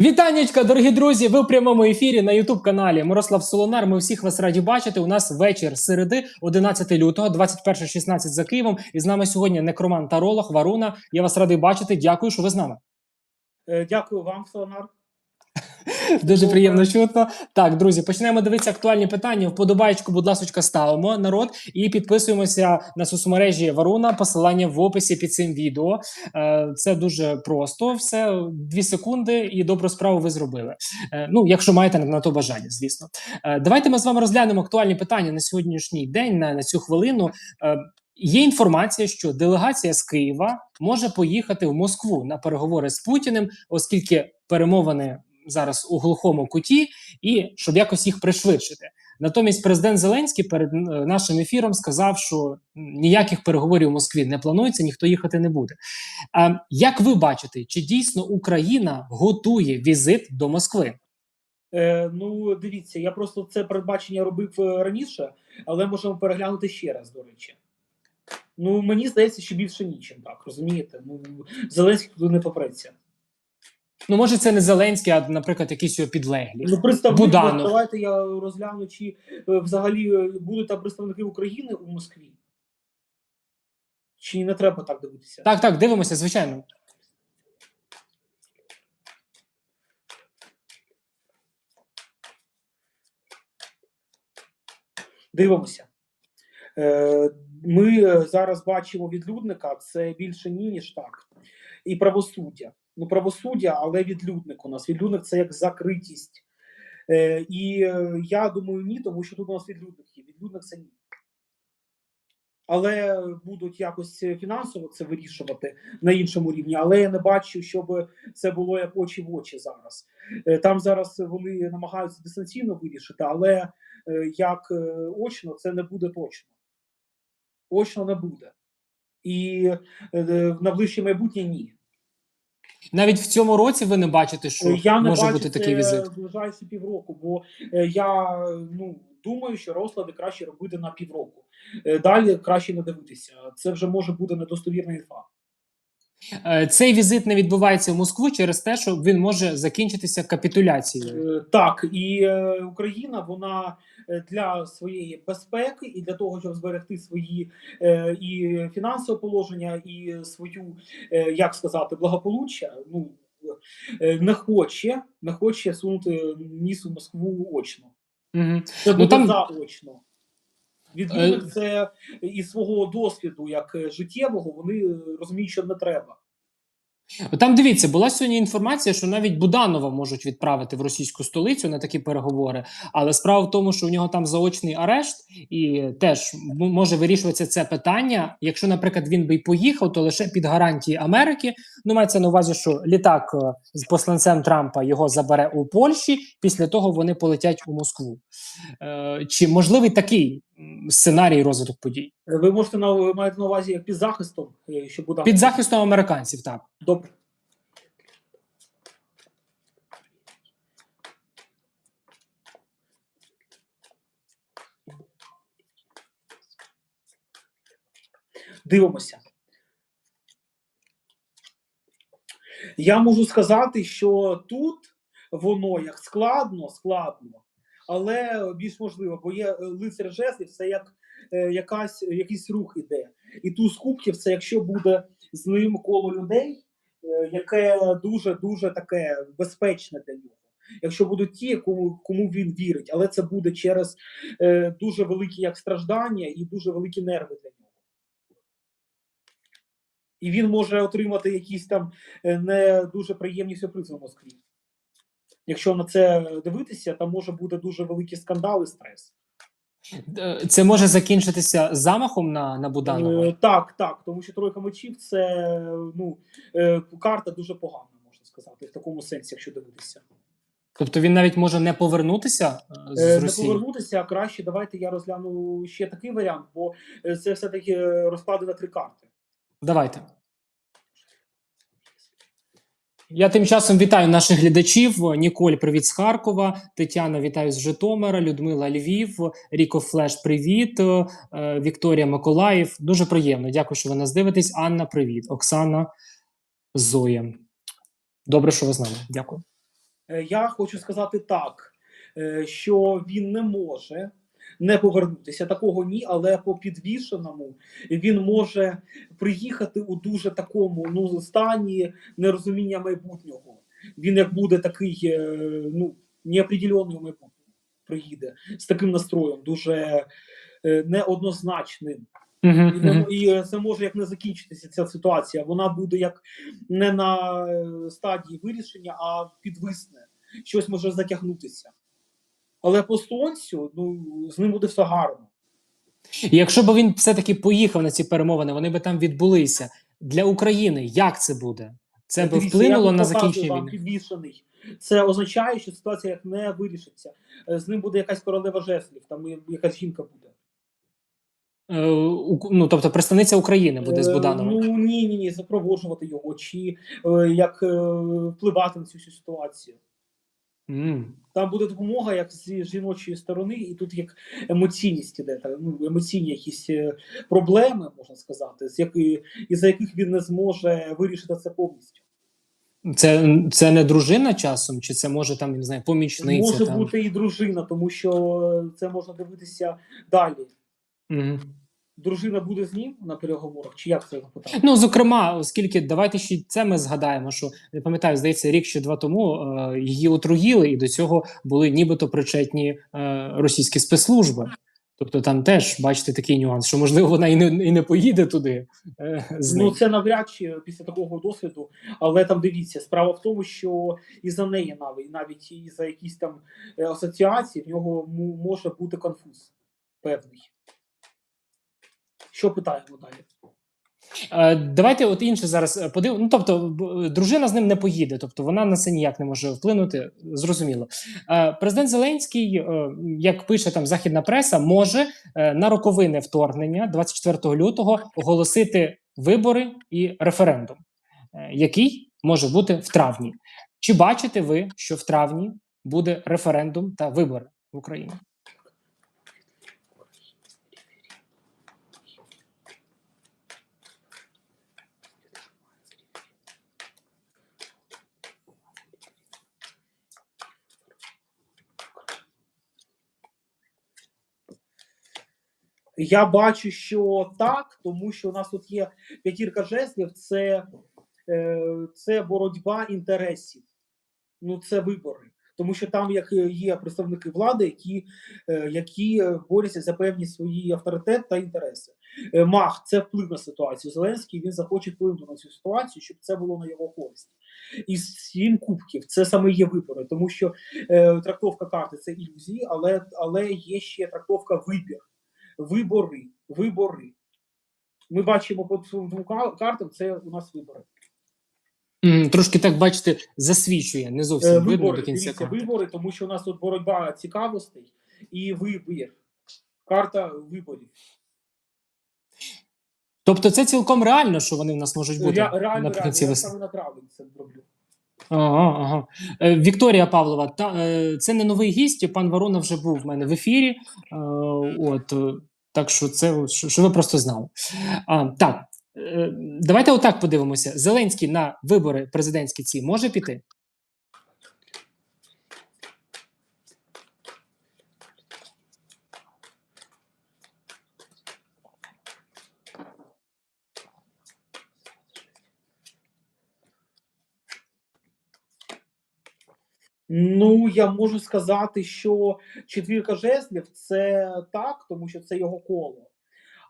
Вітаннячка, дорогі друзі! Ви в прямому ефірі на Ютуб каналі Мирослав Солонар. Ми всіх вас раді бачити. У нас вечір середи, 11 лютого, 21.16 за Києвом. І з нами сьогодні некроман Таролог Варуна. Я вас радий бачити. Дякую, що ви з нами. Е, Дякую вам, Солонар. Дуже приємно чутно. Так, друзі, почнемо дивитися актуальні питання. Вподобаєчку, будь ласка, ставимо народ і підписуємося на соцмережі Варуна. Посилання в описі під цим відео. Е, Це дуже просто. Все дві секунди, і добру справу ви зробили. Е, Ну, якщо маєте на- то бажання, звісно. Е, Давайте ми з вами розглянемо актуальні питання на сьогоднішній день, на, на цю хвилину. Є інформація, що делегація з Києва може поїхати в Москву на переговори з Путіним, оскільки перемовини зараз у глухому куті, і щоб якось їх пришвидшити. Натомість президент Зеленський перед е, нашим ефіром сказав, що ніяких переговорів у Москві не планується, ніхто їхати не буде. А як ви бачите, чи дійсно Україна готує візит до Москви? Е, ну, дивіться, я просто це передбачення робив е, раніше, але можемо переглянути ще раз, до речі. Ну, мені здається, що більше нічим, так, розумієте? Ну, Зеленський туди не попреться. Ну може, це не Зеленський, а наприклад, якісь його підлеглі. Ну, представники, Буданов. давайте я розгляну, чи е, взагалі е, будуть там представники України у Москві. Чи не треба так дивитися? Так, так, дивимося, звичайно. Дивимося. Е, Ми е, зараз бачимо відлюдника, це більше ні, ніж так. І правосуддя. Ну, правосуддя, але відлюдник у нас. Відлюдник це як закритість. Е, І е, я думаю, ні, тому що тут у нас відлюдник є. Відлюдник це ні. Але будуть якось фінансово це вирішувати на іншому рівні. Але я не бачу, щоб це було як очі в очі зараз. Е, Там зараз вони намагаються дистанційно вирішити, але е, як е, очно це не буде точно. Очно не буде. І е, в найближче майбутнє ні. Навіть в цьому році ви не бачите, що Е, Я не може бачу бути такий візит. ближайші півроку, бо е, я ну, думаю, що розклади краще робити на півроку. Е, Далі краще не дивитися. Це вже може бути недостовірна інфа. Е, Цей візит не відбувається в Москву через те, що він може закінчитися капітуляцією. Е, Так, і е, Україна вона для своєї безпеки і для того, щоб зберегти свої і фінансове положення, і свою, як сказати, благополуччя. Ну не хоче, не хоче сунути ніс у Москву очно. Угу. Це Ну, там- заочно. Відлюдник Е, це із свого досвіду, як е, життєвого, вони е, розуміють, що не треба. Там дивіться, була сьогодні інформація, що навіть Буданова можуть відправити в російську столицю на такі переговори. Але справа в тому, що у нього там заочний арешт, і теж може вирішуватися це питання. Якщо, наприклад, він би й поїхав, то лише під гарантії Америки. Ну, мається на увазі, що літак з посланцем Трампа його забере у Польщі. Після того вони полетять у Москву. Е, чи можливий такий сценарій розвиток подій Е, Ви можете на ви маєте на увазі як під захистом, е, що буде під захистом американців? Так. добре. Дивимося. Я можу сказати, що тут воно як складно, складно, але більш можливо, бо є е, лицар жезлів, це як е, якась, якийсь рух іде. І туз кубків це якщо буде з ним коло людей, е, яке дуже дуже таке безпечне для нього. Якщо будуть ті, кому, кому він вірить, але це буде через е, дуже великі як страждання і дуже великі нерви для нього. І він може отримати якісь там не дуже приємні сюрпризи в Москві. Якщо на це дивитися, там може бути дуже великий скандал і стрес. Е, Це може закінчитися замахом на, на Буданова. Е, так, так, тому що тройка мечів це ну, е, карта дуже погана, можна сказати, в такому сенсі, якщо дивитися. Тобто він навіть може не повернутися з Е, не Росії. повернутися, а краще давайте я розгляну ще такий варіант, бо це все-таки е, розклади на три карти. Давайте. Я тим часом вітаю наших глядачів. Ніколь, привіт з Харкова. Тетяна, вітаю з Житомира. Людмила Львів, Ріко Флеш, привіт. Е, Вікторія Миколаїв. Дуже приємно. Дякую, що ви нас дивитесь. Анна, привіт. Оксана Зоя. Добре, що ви з нами. Дякую. Е, Я хочу сказати так, е, що він не може не повернутися. Такого ні, але по підвішеному він може приїхати у дуже такому ну, стані нерозуміння майбутнього. Він як буде такий е, ну, неопределений у майбутньому приїде з таким настроєм, дуже е, неоднозначним. І, не- і це може як не закінчитися ця ситуація. Вона буде як не на е, стадії вирішення, а підвисне. Щось може затягнутися. Але по сонцю, ну, з ним буде все гарно. І Якщо б він все-таки поїхав на ці перемовини, вони би там відбулися для України. Як це буде? Це би вплинуло на закінчення війни? підвішений. Це означає, що ситуація як не вирішиться. Е, З ним буде якась королева жеслів, там якась жінка буде. Е, ну, тобто представниця України буде з Е, Будановим. Ну ні, ні, ні, запроводжувати його, чи як впливати на цю ситуацію. М. Там буде допомога як з жіночої сторони, і тут як емоційність іде, та, ну, емоційні якісь е, проблеми, можна сказати, з якої, із-за яких він не зможе вирішити це повністю. Це, це не дружина часом, чи це може там, не знаю, помічниця? Може там? бути і дружина, тому що це можна дивитися далі. Мгм. Дружина буде з ним на переговорах, чи як це запитати? Ну, зокрема, оскільки давайте ще це ми згадаємо, що не пам'ятаю, здається, рік чи два тому е, її отруїли, і до цього були нібито причетні е, російські спецслужби. Тобто там теж бачите такий нюанс, що можливо вона і не, і не поїде туди е, з ним. Ну це навряд чи після такого досвіду, але там дивіться, справа в тому, що і за неї навіть навіть і за якісь там е, асоціації в нього може бути конфуз певний. Що питаємо далі? Е, Давайте от інше зараз подив... Ну, тобто, дружина з ним не поїде, тобто вона на це ніяк не може вплинути. Зрозуміло. Е, Президент Зеленський, е, як пише там західна преса, може е, на роковини вторгнення 24 лютого оголосити вибори і референдум, е, який може бути в травні. Чи бачите ви, що в травні буде референдум та вибори в Україні? Я бачу, що так, тому що у нас тут є п'ятірка жезлів, це, е, це боротьба інтересів. Ну, це вибори. Тому що там як є представники влади, які, е, які борються за певні свої авторитет та інтереси. Е, Мах це вплив на ситуацію. Зеленський він захоче вплинути на цю ситуацію, щоб це було на його користь. І сім кубків це саме є вибори, тому що е, трактовка карти це ілюзії, але, але є ще трактовка вибір вибори, вибори. Ми бачимо по двом картам, це у нас вибори. Трошки так бачите, засвічує, не зовсім Е, видно Вибори, до кінця. дивіться, вибори, тому що у нас тут боротьба цікавостей і вибір. Карта виборів. Тобто це цілком реально, що вони в нас можуть бути Ре- реально, реально, я саме на травень це роблю. Ага, ага. Е, Вікторія Павлова, та, е, це не новий гість. Пан Ворона вже був в мене в ефірі. Е, от, е, так що це що, ви просто знали. А, так, е, давайте отак подивимося. Зеленський на вибори президентські ці може піти? Ну, я можу сказати, що четвірка жезлів це так, тому що це його коло.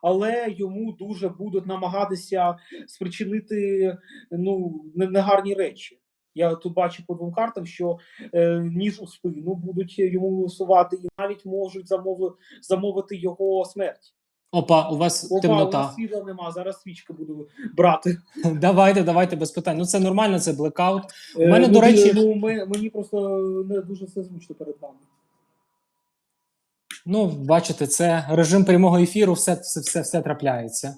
Але йому дуже будуть намагатися спричинити ну, негарні речі. Я тут бачу по двом картам, що е, ніж у спину будуть йому висувати, і навіть можуть замови, замовити його смерть. Опа, у вас Опа, у темнота. нас світла нема, зараз свічки буду брати. Давайте, давайте без питань. Ну це нормально, це блекаут. У Е, мене, ну, до речі- ну, ми- мені просто не дуже все звучно перед вами. Ну, бачите, це режим прямого ефіру, все, все, все, все трапляється.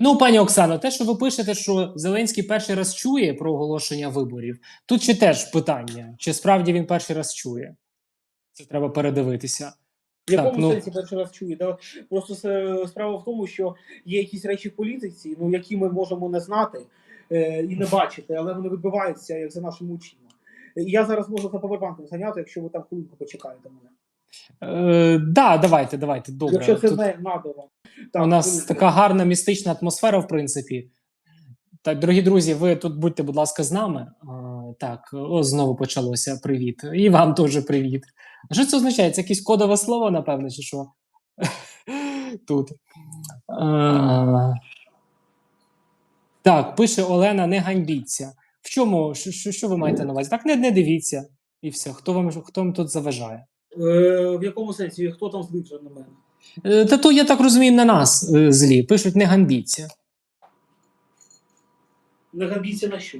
Ну, пані Оксано, те, що ви пишете, що Зеленський перший раз чує про оголошення виборів, тут ще теж питання: чи справді він перший раз чує? Це треба передивитися. В якому Так, ну- сенсі перший раз чує? Да, просто справа в тому, що є якісь речі в політиці, ну які ми можемо не знати. е, і не бачите, але вони відбуваються як за нашими очима. Я зараз можу за повербанком зайняти, якщо ви там хвилинку почекаєте мене. Е, да, давайте, давайте. Добре. якщо це Тут не надо вам. Так, у нас хвилинку. така гарна містична атмосфера, в принципі. Так, дорогі друзі, ви тут будьте, будь ласка, з нами. Так, о, знову почалося. Привіт. І вам теж привіт. А що це означає? Це якесь кодове слово, напевне, чи що? Тут. А, так, пише Олена: не ганьбіться. В чому? Що, ви маєте на увазі? Так, не, не дивіться. І все. Хто вам, хто вам тут заважає? Е, в якому сенсі? Хто там злив на мене? Е, Та то, я так розумію, на нас е, злі. Пишуть, не ганьбіться. Не габіться на що?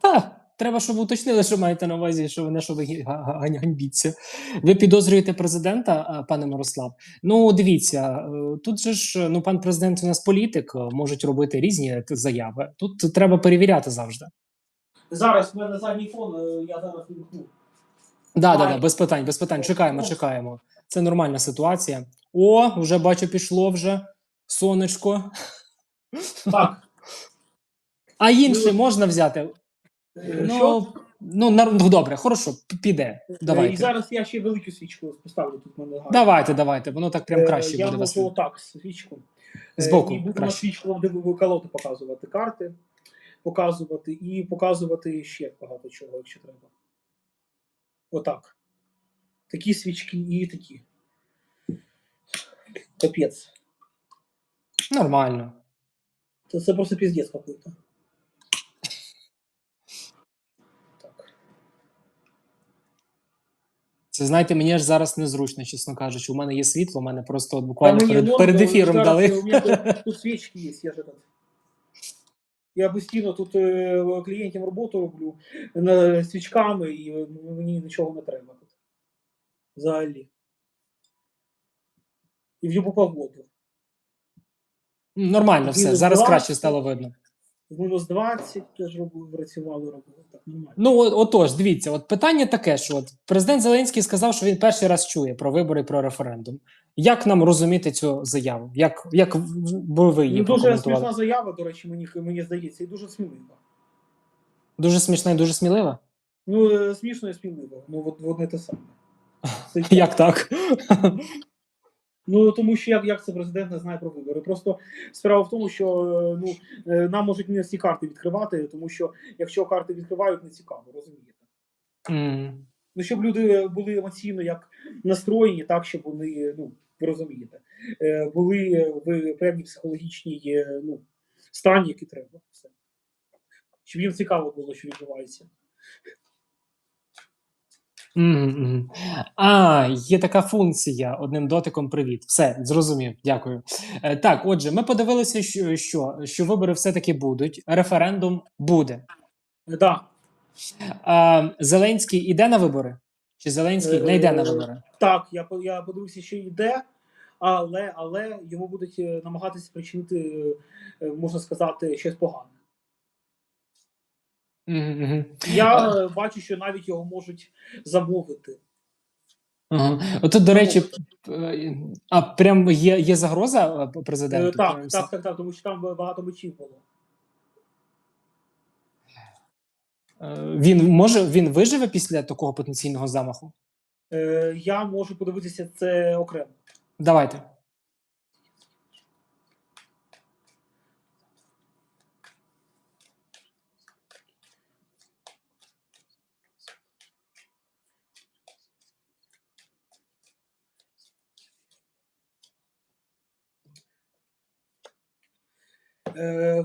Та, треба, щоб уточнили, що маєте на увазі, що ви на що ви ганьбіться. Ви підозрюєте президента, пане Мирослав? Ну, дивіться, е, тут же ж ну, пан президент у нас політик, е, можуть робити різні заяви. Тут треба перевіряти завжди. Зараз в мене задній фон, е, я зараз вімкну. Да, да, да, без питань, без питань. Чекаємо, чекаємо. Це нормальна ситуація. О, вже бачу, пішло вже сонечко. Так. А інше можна взяти? Ну, ну, нар- ну, добре, хорошо, п- піде. Е, І Давайте. зараз я ще велику свічку поставлю тут в мене гарно. Давайте, давайте, воно так прям Е, краще Я буде вас. можу отак свічку. Е, Збоку І буду на краще. свічку диву колоди показувати, карти показувати і показувати ще багато чого, якщо треба. Отак. Такі свічки і такі. Капець. Нормально. Це, це просто піздець какой-то. Це знаєте, мені аж зараз незручно, чесно кажучи. У мене є світло, у мене просто от буквально мені перед, перед ефіром зараз, дали. У мене тут, тут свічки є, я ж этот. Я постійно тут е, клієнтам роботу роблю на, свічками, і мені нічого не треба тут. Взагалі. І в любу погоду. Нормально все, зараз краще стало видно. В мінус 20 теж робив, працювали, робили. Так, нормально. Ну, о- отож, дивіться, от питання таке, що от президент Зеленський сказав, що він перший раз чує про вибори про референдум. Як нам розуміти цю заяву? Як, як би ви її Ну, дуже смішна заява, до речі, мені, мені здається, і дуже смілива. Дуже смішна і дуже смілива? Ну, е, смішно і сміливо. Ну, от, от не те саме. Як так? Ну тому що як, як це президент не знає про вибори. Просто справа в тому, що е, ну е, нам можуть не всі карти відкривати, тому що якщо карти відкривають, не цікаво, розумієте. М. Ну щоб люди були емоційно як настроєні, так щоб вони, ну розумієте, е, були в певній психологічній ну, стані, які треба. Все. Щоб їм цікаво було, що відбувається. Мгм, мгм. А, є така функція одним дотиком. Привіт. Все, зрозумів. Дякую. Е, так, отже, ми подивилися, що, що, що вибори все-таки будуть. Референдум буде. Е, Да. А, Зеленський іде на вибори? Чи Зеленський не йде на Е, вибори? Так, я по- я подивився, що йде, але але йому будуть е, намагатися спричинити, е, можна сказати, щось погане. Я е, бачу, що навіть його можуть замовити. Ага. Отут, до речі, е, а прям є, є загроза е, Е, президенту? Так, так, так, так, тому що там багато мечів було. Е, Він може він виживе після такого потенційного замаху? Е, Я можу подивитися це окремо. Давайте.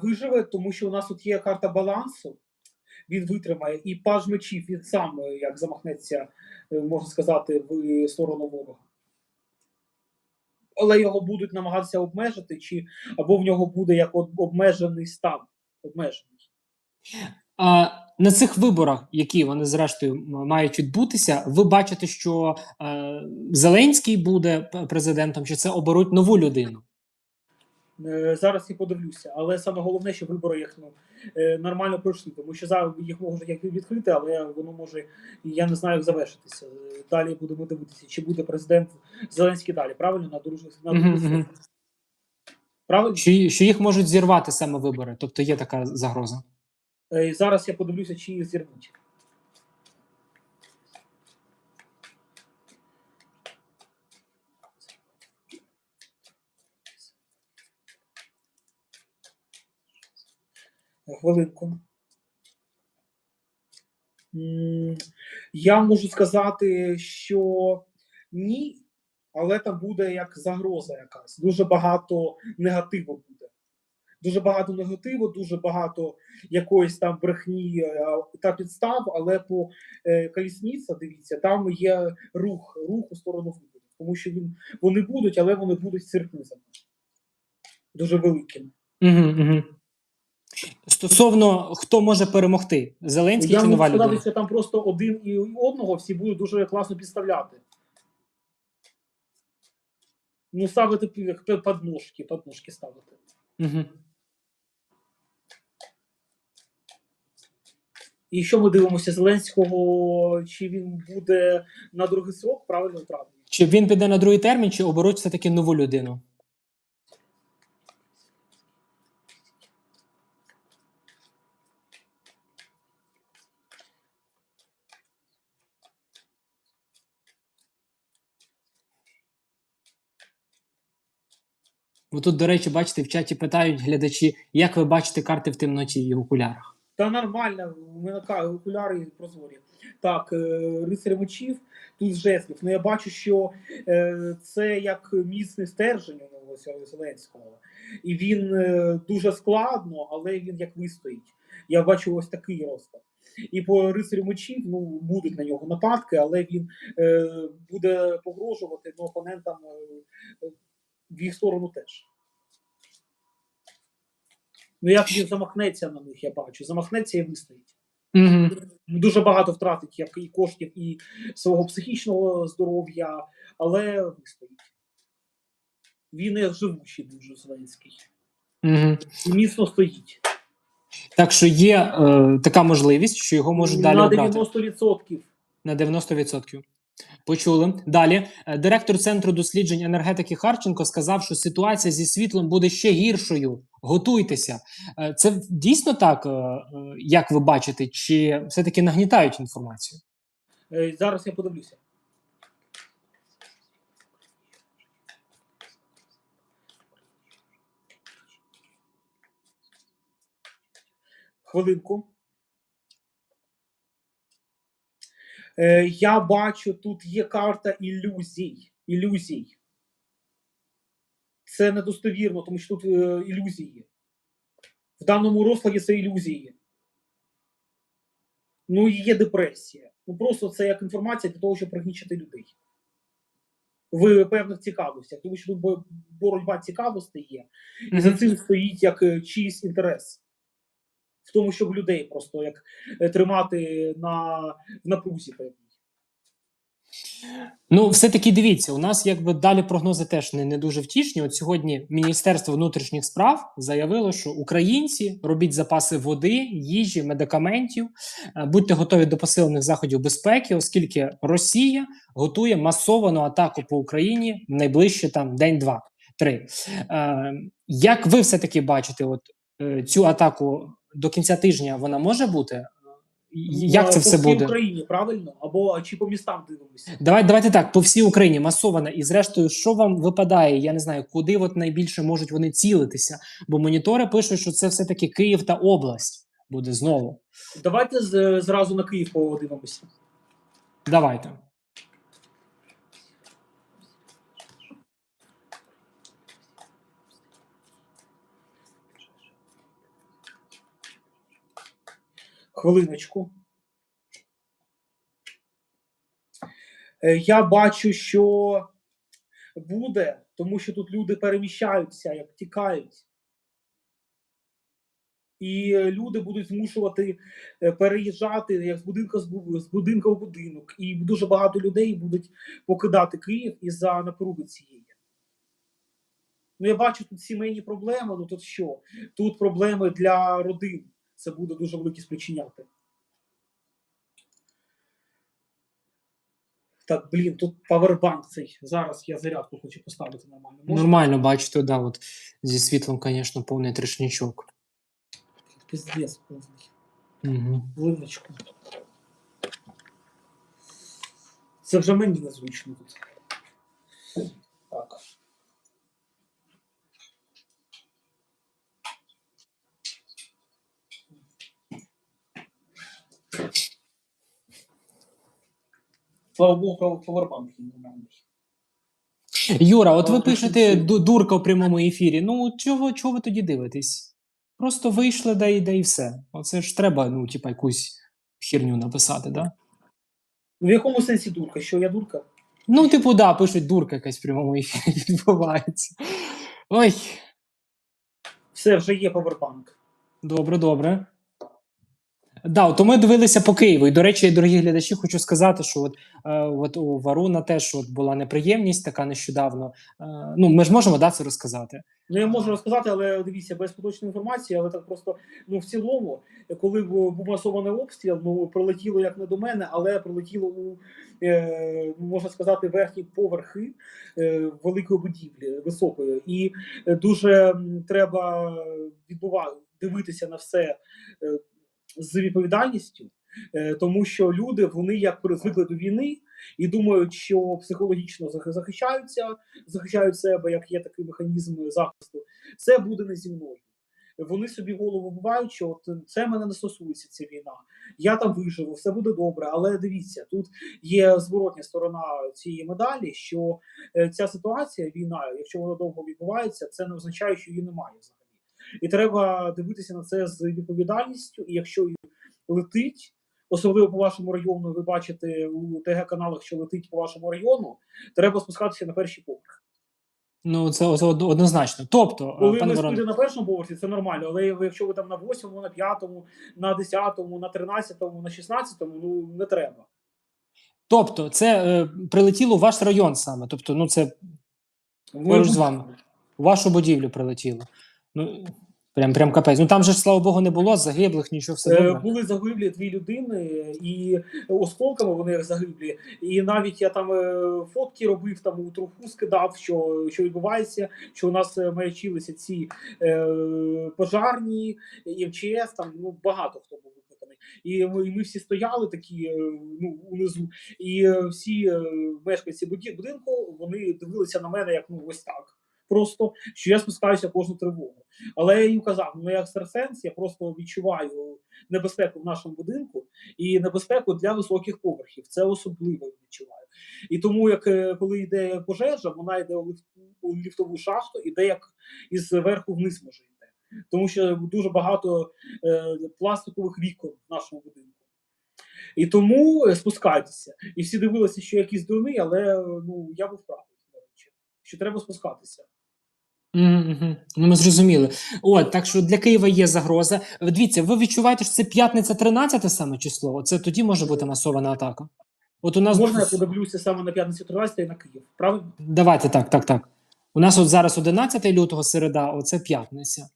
Виживе, тому що у нас тут є карта балансу. Він витримає, і паж мечів він сам е, як замахнеться, е, можна сказати, в сторону ворога. Але його будуть намагатися обмежити, чи або в нього буде як обмежений стан. Обмежений. А на цих виборах, які вони зрештою мають відбутися, ви бачите, що е, Зеленський буде президентом, чи це оберуть нову людину? Е, Зараз я подивлюся, але саме головне, що вибори їх ну, е, нормально пройшли, тому що зараз їх можуть як відкрити, але воно може, я не знаю, як завершитися. Далі будемо дивитися, чи буде президент Зеленський далі, правильно? На дружні на. Правильно? Що, що їх можуть зірвати саме вибори? Тобто є така загроза. Е, зараз я подивлюся, чи їх зірвуть. Хвилинку. Я можу сказати, що ні, але там буде як загроза якась. Дуже багато негативу буде. Дуже багато негативу, дуже багато якоїсь там брехні е, та підстав, але по е, колісниця, дивіться, там є рух, рух у сторону виборів. Тому що він, вони будуть, але вони будуть сюрпризами. Дуже великими. Угу, угу. Стосовно хто може перемогти, Зеленський Я чи нова людина? що там просто один і одного всі будуть дуже класно підставляти. Ну, ставити як подножки, подножки ставити. Угу. І що ми дивимося Зеленського, чи він буде на другий срок, правильно правильно? Чи він піде на другий термін, чи оберуть все-таки нову людину? Тут, до речі, бачите, в чаті питають глядачі, як ви бачите карти в темноті і в окулярах. Та нормально, у мене окуляри прозорі. Так, е, рицарь мечів, тут жезлів. Ну я бачу, що е, це як міцний стержень у Зеленського. І він е, дуже складно, але він як вистоїть. Я бачу ось такий розклад. І по рицарю мечів ну, будуть на нього нападки, але він е, буде погрожувати ну, опонентам в їх сторону теж. Ну, як він замахнеться на них, я бачу. Замахнеться і вистоїть. Угу. Дуже багато втратить як і коштів, і свого психічного здоров'я, але вистоїть. Він є живучий дуже Зеленський. І міцно стоїть. Так що є е, така можливість, що його можуть далі на 90%. На 90%. Почули. Далі. Е, Директор Центру досліджень енергетики Харченко сказав, що ситуація зі світлом буде ще гіршою. Готуйтеся. Е, Це дійсно так, е, як ви бачите, чи все-таки нагнітають інформацію? Зараз я подивлюся. Хвилинку. Е, Я бачу, тут є карта ілюзій. Ілюзій. Це недостовірно, тому що тут е, ілюзії. В даному розкладі це ілюзії. Ну і є депресія. Ну просто це як інформація для того, щоб пригнічити людей. В певних цікавостях, тому що тут боротьба цікавостей є, і за цим стоїть як е, чийсь інтерес. В тому, щоб людей просто як е, тримати на в напрузі певній. Ну, все-таки дивіться, у нас якби далі прогнози теж не, не дуже втішні. От сьогодні Міністерство внутрішніх справ заявило, що українці робіть запаси води, їжі, медикаментів, е, будьте готові до посилених заходів безпеки, оскільки Росія готує масовану атаку по Україні в найближчі там день, два, три. Е, як ви все-таки бачите, от цю атаку до кінця тижня вона може бути? Як це по все всій буде? Україні, правильно? Або чи по містам дивимося? Давай, давайте так, по всій Україні масована. І зрештою, що вам випадає? Я не знаю, куди от найбільше можуть вони цілитися. Бо монітори пишуть, що це все-таки Київ та область буде знову. Давайте з- зразу на Київ подивимося. Давайте. Хвилиночку. Е, Я бачу, що буде, тому що тут люди переміщаються, як тікають. І е, люди будуть змушувати е, переїжджати як з будинку з бу- з будинку в будинок. І дуже багато людей будуть покидати Київ із-за напруги цієї. Ну, я бачу тут сімейні проблеми. Ну тут що? Тут проблеми для родин. Це буде дуже великі спричиняти. Так, блін, тут павербанк цей. Зараз я зарядку хочу поставити нормально. Можна? Нормально бачите, да, от зі світлом, звісно, повний трешнічок. Пиздец повний. Угу. Ливничку. Це вже мені незвично тут. Так. Слава Богу, повербанк нормальний. Юра, от ви пишете дурка в прямому ефірі. Ну чого, чого ви тоді дивитесь? Просто вийшли, да і, да і все. Оце ж треба, ну, типа, якусь херню написати, да? В якому сенсі дурка? Що я дурка? Ну, типу, да, пишуть дурка якась в прямому ефірі відбувається. Ой, Все, вже є повербанк. добре, добре. Да, то ми дивилися по Києву. І, до речі, дорогі глядачі, хочу сказати, що от, е, от у Варуна теж от була неприємність така нещодавно. Е, ну, ми ж можемо да, це розказати. Ну, я можу розказати, але дивіться, без поточної інформації, але так просто ну в цілому, коли був масований обстріл, ну прилетіло як не до мене, але прилетіло у е, можна сказати верхні поверхи е, великої будівлі, високої, і е, дуже треба відбувати дивитися на все е, з відповідальністю. е, Тому що люди вони як звикли до війни і думають, що психологічно зах- захищаються, захищають себе, як є такий механізм захисту, це буде не зі мною. Вони собі голову вбивають, що от це мене не стосується ця війна. Я там виживу, все буде добре. Але дивіться, тут є зворотня сторона цієї медалі, що е, ця ситуація, війна, якщо вона довго відбувається, це не означає, що її немає. І треба дивитися на це з відповідальністю. І якщо летить, особливо по вашому району, ви бачите у ТГ-каналах, що летить по вашому району, треба спускатися на перший поверх. Ну, це, це однозначно. Тобто, е, Коли ви спите на першому поверсі, це нормально, але якщо ви там на восьмому, на п'ятому, на десятому, на тринадцятому, на шістнадцятому, ну не треба. тобто, це е, прилетіло в ваш район саме. Тобто, ну це Поруч з вами. в вашу будівлю прилетіло. Ну, прям, прям капець. Ну там же ж, слава Богу, не було загиблих, нічого все Е, добре. Були загиблі дві людини, і осколками вони загиблі. І навіть я там е, фотки робив, там у труху скидав, що, що відбувається, що у нас е, маячилися ці е, пожарні, МЧС, там ну багато хто був викликаний. І ми, і ми всі стояли такі ну, унизу, і всі мешканці будинку вони дивилися на мене як ну ось так. Просто що я спускаюся кожну тривогу. Але я їм казав, ну я екстрасенс, я просто відчуваю небезпеку в нашому будинку і небезпеку для високих поверхів. Це особливо відчуваю. І тому, як е, коли йде пожежа, вона йде у, ліфт, у ліфтову шахту, іде як із верху вниз може йти. Тому що дуже багато е, пластикових вікон в нашому будинку. І тому е, спускайтеся. І всі дивилися, що я якийсь дурний, але е, ну я був правий, що треба спускатися. Мгм, мгм. Ну, ми зрозуміли. От, так що для Києва є загроза. Дивіться, ви відчуваєте, що це п'ятниця 13 саме число? Оце тоді може бути масована атака. От у нас Можна я подивлюся саме на п'ятницю 13 і на Київ, правильно? давайте так, так, так. У нас от зараз 11 лютого середа, оце п'ятниця.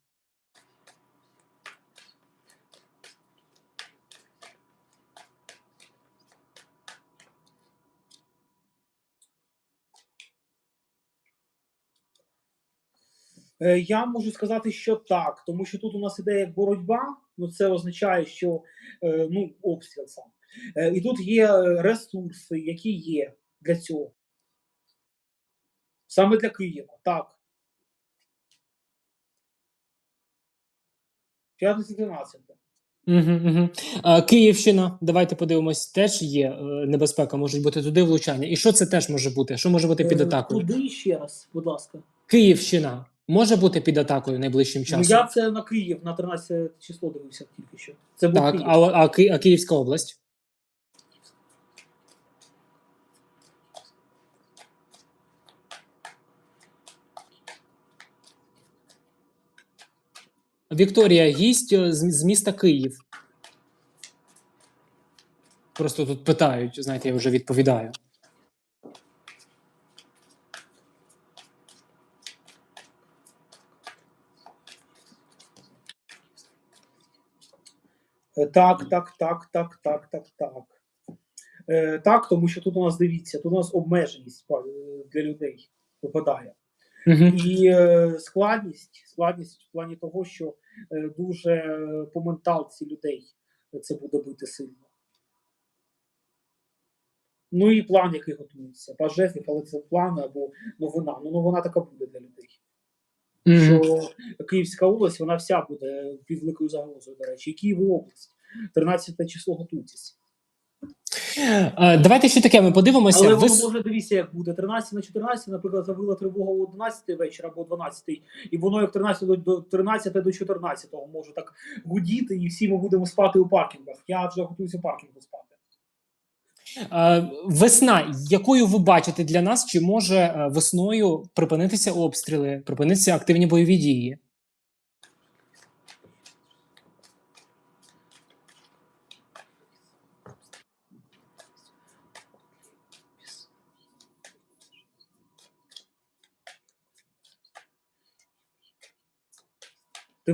Я можу сказати, що так, тому що тут у нас іде як боротьба, ну це означає, що е, ну, обстріл сам. Е, І тут є е, ресурси, які є для цього. Саме для Києва, так. П'ятниця 13. Угу, угу. А, Київщина, давайте подивимось, теж є е, небезпека, можуть бути туди влучання. І що це теж може бути? Що може бути під Е, атакою? Куди ще раз, будь ласка. Київщина може бути під атакою найближчим Ну, часом. я це на Київ на 13 число дивився тільки що. Це був Так, Київ. а, а, Ки- а Київська область? Вікторія гість е, з міста Київ. Просто тут питають, знаєте, я вже відповідаю. Так, так, так, так, так, так, так. Е, так, тому що тут у нас дивіться, тут у нас обмеженість е, для людей випадає. Угу. І е, складність, складність в плані того, що е, дуже е, по менталці людей це буде бити сильно. Ну і план, який готується. Пажезів, але це план або новина. Ну, новина така буде для людей. Що Київська область, вона вся буде під великою загрозою, до речі, і Київ і область. 13 число готуйтесь. Е, Давайте ще таке. Ми подивимося. Але воно може дивіться, як буде 13 на 14, наприклад, завила тривога о 11 вечора або 12, і воно як 13 до, до 13 до 14 може так гудіти, і всі ми будемо спати у паркінгах. Я вже готуюся в паркінгу спати. Е, Весна, якою ви бачите для нас, чи може е, весною припинитися обстріли, припинитися активні бойові дії?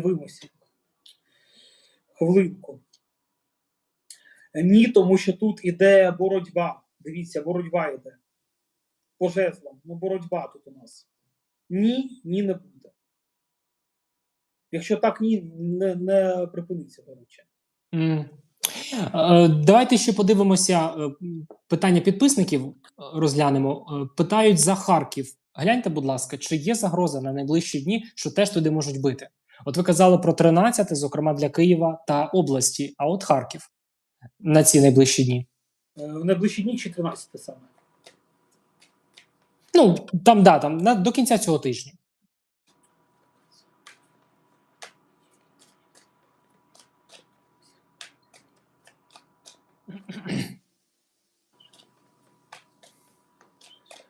Дивимося. Хвилинку. Ні, тому що тут іде боротьба. Дивіться, боротьба йде. По жезлам. Ну, боротьба тут у нас. Ні, ні, не буде. Якщо так, ні, не, не припиниться, до речі. Е, Давайте ще подивимося е, питання підписників. е, Розглянемо. Питають за Харків. Гляньте, будь ласка, чи є загроза на найближчі дні, що теж туди можуть бити? От ви казали про 13, зокрема для Києва та області. А от Харків на ці найближчі дні. Е, В найближчі дні 14 саме. Ну там да, там на до кінця цього тижня.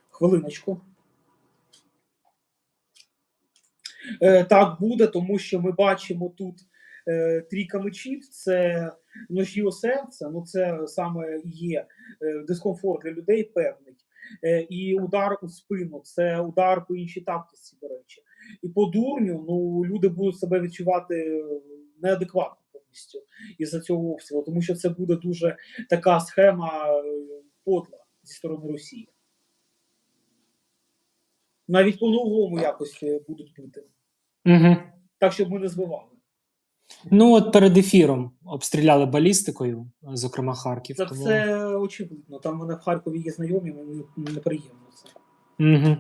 Хвилиночку. Е, так буде, тому що ми бачимо тут е, трійка мечів, це ножі у серце, ну це саме є е, дискомфорт для людей певний. Е, і удар у спину, це удар по іншій тактиці, до речі. І по дурню ну, люди будуть себе відчувати е, неадекватно повністю із-за цього обстрілу, тому що це буде дуже така схема е, подла зі сторони Росії. Навіть по-новому якось е, будуть бити. Угу. Так, щоб ми не збивали. Ну от перед ефіром обстріляли балістикою, зокрема Харків. Це тому... все очевидно. Там в мене в Харкові є знайомі, мені неприємно це. Угу.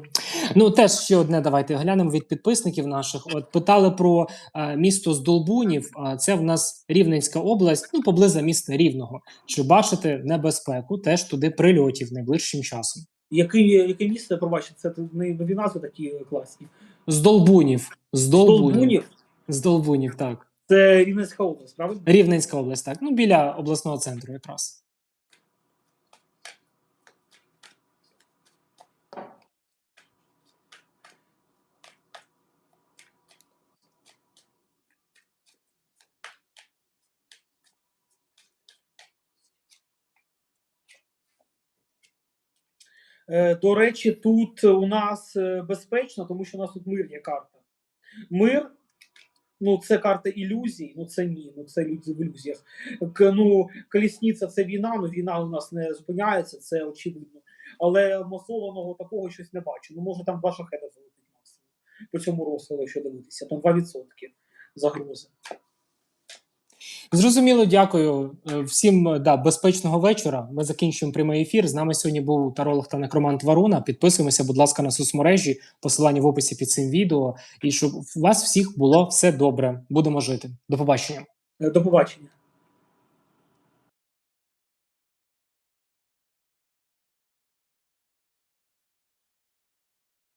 Ну, теж ще одне давайте глянемо від підписників наших. От питали про е, місто Здолбунів. А це в нас Рівненська область, ну поблизу міста Рівного. Чи бачите небезпеку теж туди прильотів найближчим часом? Який, яке місце, пробачте, це не нові назви такі класні. Здолбунів. Долбунів. З Долбунів, так. це Рівненська область, правильно? Рівненська область, так. Ну, біля обласного центру якраз. До речі, тут у нас е, безпечно, тому що у нас тут мир є карта. Мир, ну це карта ілюзій, ну це ні, ну це люди в ілюзіях. Ну, колісниця це війна, ну війна у нас не зупиняється, це очевидно. Але масованого такого щось не бачу. Ну, може там два шахеда залетить максимум. По цьому розкладу, якщо дивитися, там 2% загрози. Зрозуміло, дякую Е, всім. е, Да, безпечного вечора. Ми закінчуємо прямий ефір. З нами сьогодні був таролог та некромант Варуна. Підписуємося, будь ласка, на соцмережі. Посилання в описі під цим відео. І щоб у вас всіх було все добре. Будемо жити. До побачення. Е, До побачення.